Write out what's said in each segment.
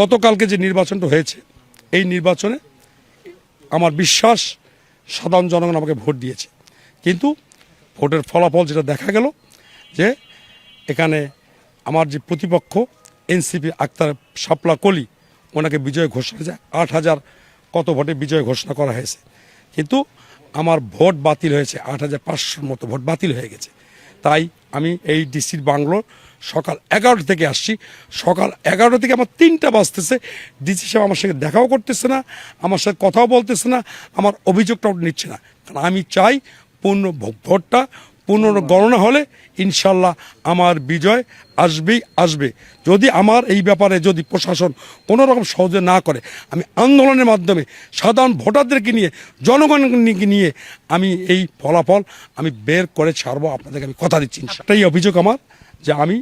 গতকালকে যে নির্বাচনটা হয়েছে, এই নির্বাচনে আমার বিশ্বাস সাধারণ জনগণ আমাকে ভোট দিয়েছে। কিন্তু ভোটের ফলাফল যেটা দেখা গেল যে এখানে আমার যে প্রতিপক্ষ এনসিপি আক্তার শাপলা কলি, ওনাকে বিজয় ঘোষণা যায়, আট হাজার কত ভোটে বিজয় ঘোষণা করা হয়েছে। কিন্তু আমার ভোট বাতিল হয়েছে, আট হাজার পাঁচশোর মতো ভোট বাতিল হয়ে গেছে। তাই আমি এই ডিসির বাংলোর সকাল এগারোটা থেকে আসছি। সকাল এগারোটা থেকে আমার তিনটা বাজতেছে। ডিসি সাহেব আমার সঙ্গে দেখাও করতেছে না, আমার সাথে কথাও বলতেছে না, আমার অভিযোগটাও নিচ্ছে না। কারণ আমি চাই পূর্ণ ভোটটা পুনর গণনা হলে ইনশাল্লাহ আমার বিজয় আসবেই আসবে। যদি আমার এই ব্যাপারে যদি প্রশাসন কোনো রকম সহজে না করে, আমি আন্দোলনের মাধ্যমে সাধারণ ভোটারদেরকে নিয়ে, জনগণকে নিয়ে আমি এই ফলাফল আমি বের করে ছাড়বো, আপনাদেরকে আমি কথা দিচ্ছি। সেটাই অভিযোগ আমার যে আমি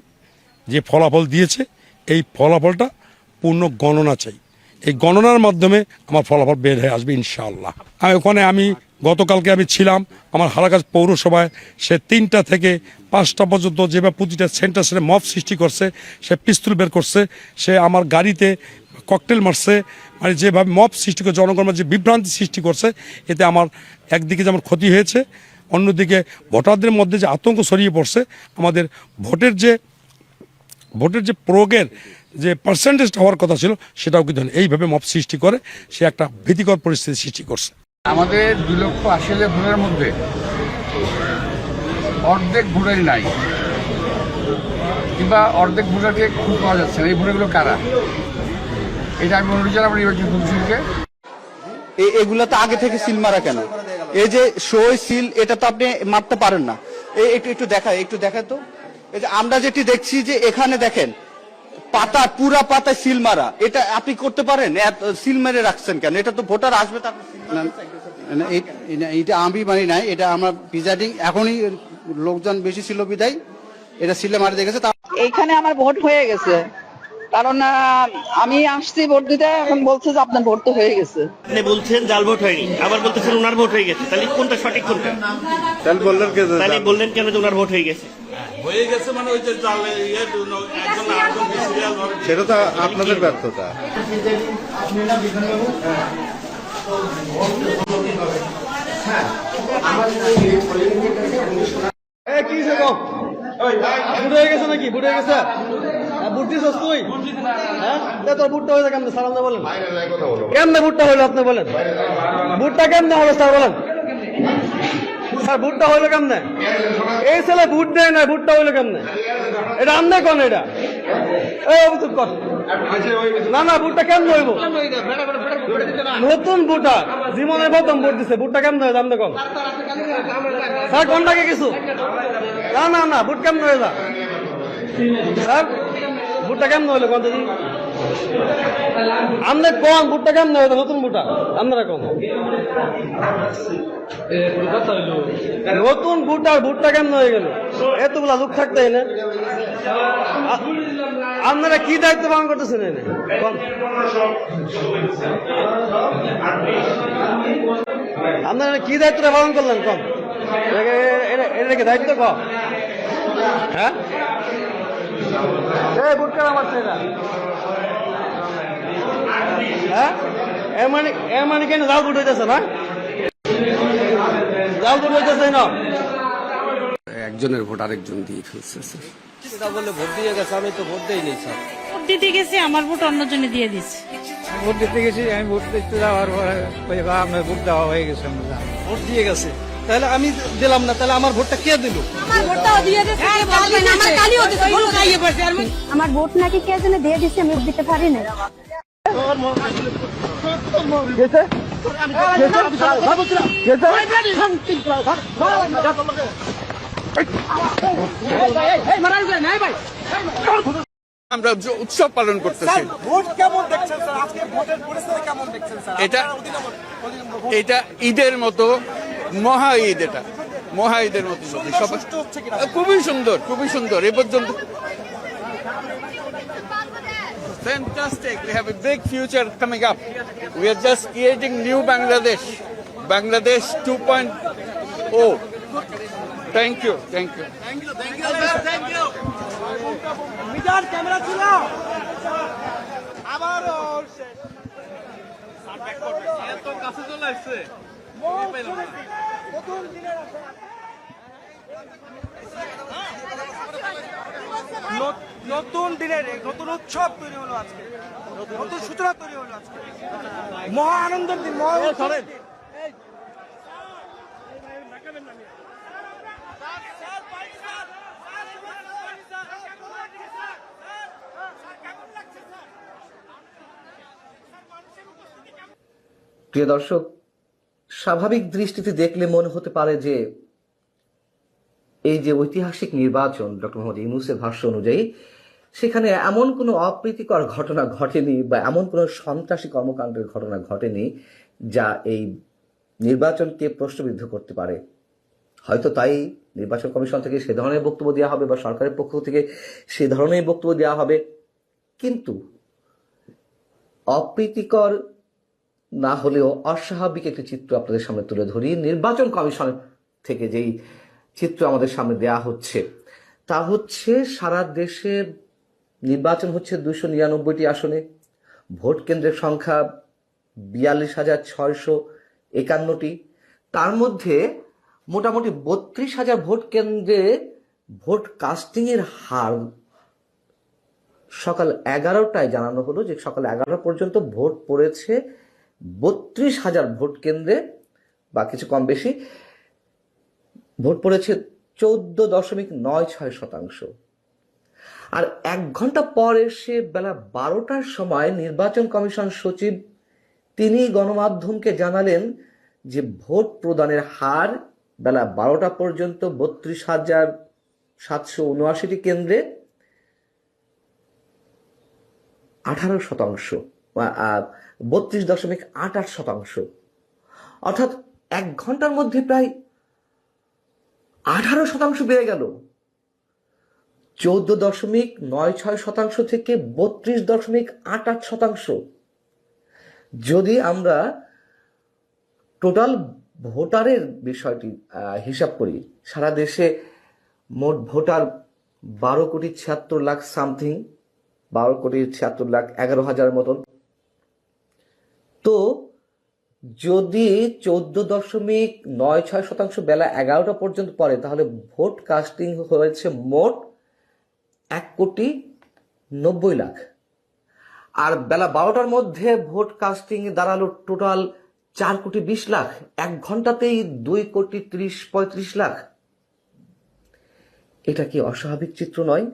যে ফলাফল দিয়েছে, এই ফলাফলটা পূর্ণ গণনা চাই। এই গণনার মাধ্যমে আমার ফলাফল বের হয়ে আসবে ইনশাআল্লাহ ওখানে আমি গতকালকে আমি ছিলাম আমার হারাকাজ পৌরসভায় সে তিনটা থেকে পাঁচটা পর্যন্ত যেভাবে প্রতিটা সেন্টার সে মব সৃষ্টি করছে, সে পিস্তল বের করছে, সে আমার গাড়িতে ককটেল মারছে মানে যেভাবে মব সৃষ্টি করে জনগণের যে বিভ্রান্তি সৃষ্টি করছে, এতে আমার একদিকে যেমন ক্ষতি হয়েছে, অন্যদিকে ভোটারদের মধ্যে যে আতঙ্ক ছড়িয়ে পড়ছে, আমাদের ভোটের যে ভোটের যে প্রয়োগের যে পার্সেন্টেজটা হওয়ার কথা ছিল, সেটাও কিন্তু। এইভাবে মব সৃষ্টি করে, সে একটা ভীতিকর পরিস্থিতি সৃষ্টি করছে আমাদের দুই লক্ষ আশি হাজার মধ্যে অর্ধেক ভোটারই নাই। কিংবা অর্ধেক ভোটারকে খুব পাওয়া যাচ্ছে না। এই ভোটারগুলো কারা? এটা আমি অনুরোধ জানাব নির্বাচন কমিশনকে। এগুলা তো আগে থেকে সিল মারা কেন? এই যে সই সিল এটা তো আপনি মারতে পারেন না। এই একটু একটু দেখা একটু দেখা তো। এই যে আমরা যেটি দেখছি যে এখানে দেখেন পাতা পুরা পাতায় সিল মারা। এটা আপনি করতে পারেন? এত সিল মেরে রাখছেন কেন? এটা তো ভোটার আসবে তো আপনি। না, এই- এই- এইটা আমি মানি নাই এটা আমরা প্রিজাইডিং এখনই লোকজন বেশি ছিল বিদায় এটা সিলে মারি দেখেছে তা এইখানে আমার ভোট হয়ে গেছে। কারণ আমি আসছি ভোট দিতে এখন বলছে যে আপনার ভোট তো হয়ে গেছে। আপনি বলছেন জাল ভোট হয়নি আবার বলতেছেন ওনার ভোট হয়ে গেছে তাহলে কোনটা সঠিক কোনটা? তাহলে বললেন কে যে- তাহলে বললেন কেন যে ওনার ভোট হয়ে গেছে? সেটা তো আপনাদের ব্যর্থতা। বুট হয়ে গেছে নাকি? হয়ে গেছে? তুই? হ্যাঁ? তোর বুটটা হয়েছে কেমনে? সালাম বলেন। কেমনে বুটটা হইল আপনি বলেন? বুটটা কেমনে হবে স্যার বলেন? স্যার বুটটা হইল কেমনে? এই ছেলে বুট দেয় না বুটটা হইল কেমনে? এটা আমনে কোন এটা? এই অভিযোগ কর। না না বুটটা কেমন হইব? নতুন বুটা জীবনে প্রথম বুট দিছে বুটটা কেমন হয়েছে আমনে কোন? স্যার কোনটাকে কিছু? না না না বুট কেমন হয়ে যা স্যার বুটটা কেমন হইল কত দিন আমনে কোন বুটটা কেমন হয়ে নতুন বুটা আপনারা কোন? নতুন আর বুটটা কেমন হয়ে গেল? এতগুলা লোক থাকতে এনে আপনারা কি দায়িত্ব পালন করতেছেন এনে? আপনারা কি দায়িত্বটা পালন করলেন? কম এটা কি দায়িত্ব কম হ্যাঁ? এই বুটকা আমার ছেলে হ্যাঁ এ মানে এ মানে কেন জাল বুট হইতেছে না জাল বুট হইতেছে না একজনের ভোট আরেকজন দিয়ে ফেলছে স্যার বললে ভোট দিয়ে গেছে আমি তো ভোট দেই নেই স্যার ভোট দিতে গেছি আমার ভোট অন্যজনে দিয়ে দিচ্ছে ভোট দিতে গেছি আমি ভোট দিতে যাওয়ার পরে আপনার ভোট দেওয়া হয়ে গেছে ভোট দিয়ে গেছে তাহলে আমি দিলাম না তাহলে আমার ভোটটা কে দিল আমার ভোট নাকি কে যেন দিয়ে দিচ্ছে আমি দিতে পারি না আমরা উৎসব পালন করতেছি। এটা এটা ঈদের মতো মহা ঈদ এটা। মহা ঈদের মতো খুবই সুন্দর খুবই সুন্দর। এ পর্যন্ত Fantastic. We have a big future coming up. We are just creating new Bangladesh. Bangladesh 2.0. Thank you. Thank you. Thank you. Thank you, sir. Thank you. to camera নতুন দিনের নতুন উৎসব তৈরি হলো আজকে। নতুন সূচনা তৈরি হলো আজকে। মহা আনন্দের দিন মহা প্রিয় দর্শক স্বাভাবিক দৃষ্টিতে দেখলে মনে হতে পারে যে এই যে ঐতিহাসিক নির্বাচন ডক্টর মোহাম্মদ ইউনুসের ভাষ্য অনুযায়ী, সেখানে এমন কোনো অপ্রীতিকর ঘটনা ঘটেনি বা এমন কোনো সন্ত্রাসী কর্মকাণ্ডের ঘটনা ঘটেনি যা এই নির্বাচনকে প্রশ্নবিদ্ধ করতে পারে। হয়তো তাই নির্বাচন কমিশন থেকে সে ধরনের বক্তব্য দেওয়া হবে বা সরকারের পক্ষ থেকে সে ধরনের বক্তব্য দেওয়া হবে। কিন্তু অপ্রীতিকর না হলেও অস্বাভাবিক একটি চিত্র আপনাদের সামনে তুলে ধরি। নির্বাচন কমিশন থেকে যেই চিত্র আমাদের সামনে দেয়া হচ্ছে। তা হচ্ছে সারা দেশে নির্বাচন হচ্ছে দুশো নিরানব্বইটি আসনে। ভোট কেন্দ্রের সংখ্যা বিয়াল্লিশ হাজার ছয়শো একান্নটি। তার মধ্যে মোটামুটি বত্রিশ হাজার ভোট কেন্দ্রে ভোট কাস্টিংয়ের হার সকাল এগারোটায় জানানো হলো যে সকাল এগারোটা পর্যন্ত ভোট পড়েছে বত্রিশ হাজার ভোট কেন্দ্রে, বা কিছু কম বেশি। ভোট পড়েছে চৌদ্দ দশমিক নয় ছয় শতাংশ। আর এক ঘণ্টা পর এসে বেলা বারোটার সময় নির্বাচন কমিশন সচিব তিনি গণমাধ্যমকে জানালেন যে ভোট প্রদানের হার বেলা বারোটা পর্যন্ত বত্রিশ হাজার সাতশো উনআশিটি কেন্দ্রে আঠারো শতাংশ বত্রিশ দশমিক আট আট শতাংশ। অর্থাৎ এক ঘণ্টার মধ্যে প্রায় আঠারো শতাংশ বেড়ে গেল। চৌদ্দ দশমিক নয় ছয় শতাংশ থেকে বত্রিশ দশমিক আট আট শতাংশ। যদি আমরা টোটাল ভোটারের বিষয়টি হিসাব করি, সারা দেশে মোট ভোটার বারো কোটি ছিয়াত্তর লাখ সামথিং, বারো কোটি ছিয়াত্তর লাখ এগারো হাজার মতন। তো যদি চোদ্দ দশমিক নয় ছয় শতাংশ বেলা এগারোটা পর্যন্ত পড়ে, তাহলে ভোট কাস্টিং হয়েছে মোট এক কোটি নব্বই লাখ। আর বেলা বারোটার মধ্যে ভোট কাস্টিং দাঁড়াল টোটাল চার কোটি বিশ লাখ। এক ঘন্টাতেই দুই কোটি ত্রিশ পঁয়ত্রিশ লাখ। এটা কি অস্বাভাবিক চিত্র নয়?